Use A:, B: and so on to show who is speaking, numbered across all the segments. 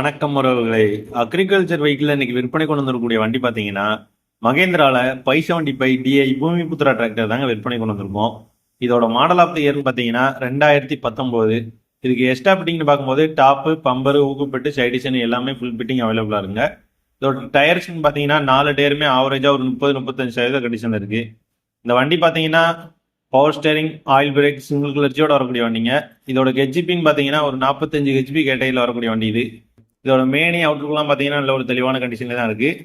A: வணக்கம் உறவுகளை. Agriculture vehicle இன்னைக்கு விற்பனை கொண்டு வந்திருக்கக்கூடிய வண்டி பார்த்தீங்கன்னா மகேந்திரால five seventy five DI Bhoomiputra tractor தாங்க விற்பனை கொண்டு வந்திருக்கோம். இதோட மாடல் ஆஃப் த இயர்னு பார்த்தீங்கன்னா ரெண்டாயிரத்தி பத்தொம்போது. இதுக்கு எக்ஸ்ட்ரா ஃபிட்டிங்னு பார்க்கும்போது டாப்பு பம்பரு ஊக்குப்பட்டு சைடிஷன் எல்லாமே ஃபுல் ஃபிட்டிங் அவைலபிளாக இருங்க இதோட டயர்ஸ்னு பார்த்தீங்கன்னா நாலு டயருமே ஆவரேஜாக ஒரு முப்பது முப்பத்தஞ்சு சதவீத கண்டிஷன் இருக்குது இந்த வண்டி பார்த்தீங்கன்னா power steering oil brake single கிளர்ச்சியோட வரக்கூடிய வண்டிங்க. இதோட ஹெச்பின்னு பார்த்தீங்கன்னா ஒரு நாற்பத்தஞ்சு ஹெச்பி கேட்டையில் வரக்கூடிய வண்டி இது. இதோட மேனி அவுட்லுக்லாம் பார்த்தீங்கன்னா நல்ல ஒரு தெளிவான கண்டிஷனில் தான் இருக்குது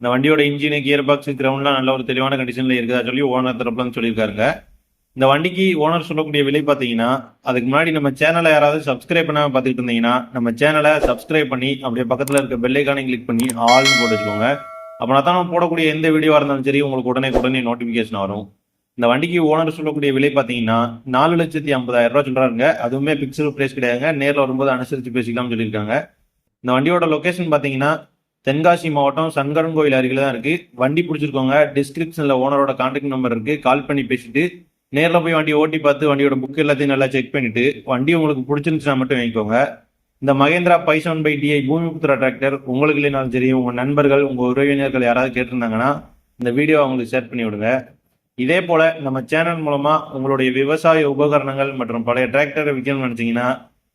A: இந்த வண்டியோட இன்ஜின் கியர் பாக்ஸ் கிரவுண்ட்லாம் நல்ல ஒரு தெளிவான கண்டிஷனில் இருக்குதா சொல்லி ஓனர் தரப்புலன்னு சொல்லியிருக்காருங்க. இந்த வண்டிக்கு ஓனர் சொல்லக்கூடிய விலை பார்த்தீங்கன்னா அதுக்கு முன்னாடி நம்ம சேனலை யாராவது சப்ஸ்கிரைப் பண்ணாமல் பார்த்துட்டு இருந்தீங்கன்னா நம்ம சேனலை சப்ஸ்கிரைப் பண்ணி அப்படியே பக்கத்தில் இருக்க பெல்லைக்கானை கிளிக் பண்ணி ஆல்னு போட்டு வச்சுக்கோங்க. அப்படின்னா தான் நம்ம போடக்கூடிய எந்த வீடியோவாக இருந்தாலும் சரி உங்களுக்கு உடனே உடனே நோட்டிஃபிகேஷன் வரும். இந்த வண்டிக்கு ஓனர் சொல்லக்கூடிய விலை பார்த்தீங்கன்னா நாலு லட்சத்தி ஐம்பதாயிரம் ரூபா சொல்கிறாருங்க அதுவுமே பிக்சல் பிரைஸ் கிடையாதுங்க. நேரில் வரும்போது அனுசரித்து பேசிக்கலாம்னு சொல்லியிருக்காங்க. இந்த வண்டியோட லொக்கேஷன் பார்த்தீங்கன்னா தென்காசி மாவட்டம் சங்கரன் கோயில் அருகில் தான் இருக்கு. வண்டி பிடிச்சிருக்கோங்க டிஸ்கிரிப்ஷனில் ஓனரோட கான்டாக்ட் நம்பர் இருக்கு. கால் பண்ணி பேசிட்டு நேரில் போய் வண்டியை ஓட்டி பார்த்து வண்டியோட புக் எல்லாத்தையும் நல்லா செக் பண்ணிட்டு வண்டி உங்களுக்கு பிடிச்சிருந்துச்சுன்னா மட்டும் வாங்கிக்கோங்க. இந்த Mahindra bison five DI Bhoomiputra tractor உங்களுக்கு இல்லைனாலும் சரி உங்கள் நண்பர்கள் உங்கள் உறவினர்கள் யாராவது கேட்டிருந்தாங்கன்னா இந்த வீடியோ அவங்களுக்கு ஷேர் பண்ணி விடுங்க. இதே போல நம்ம சேனல் மூலமா உங்களுடைய விவசாய உபகரணங்கள் மற்றும் பழைய டிராக்டரை விற்கணும்னு நினைச்சீங்கன்னா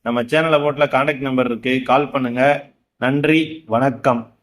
A: நம்ம சேனலை போட்டில் கான்டாக்ட் நம்பர் இருக்கு. கால் பண்ணுங்க. நன்றி வணக்கம்.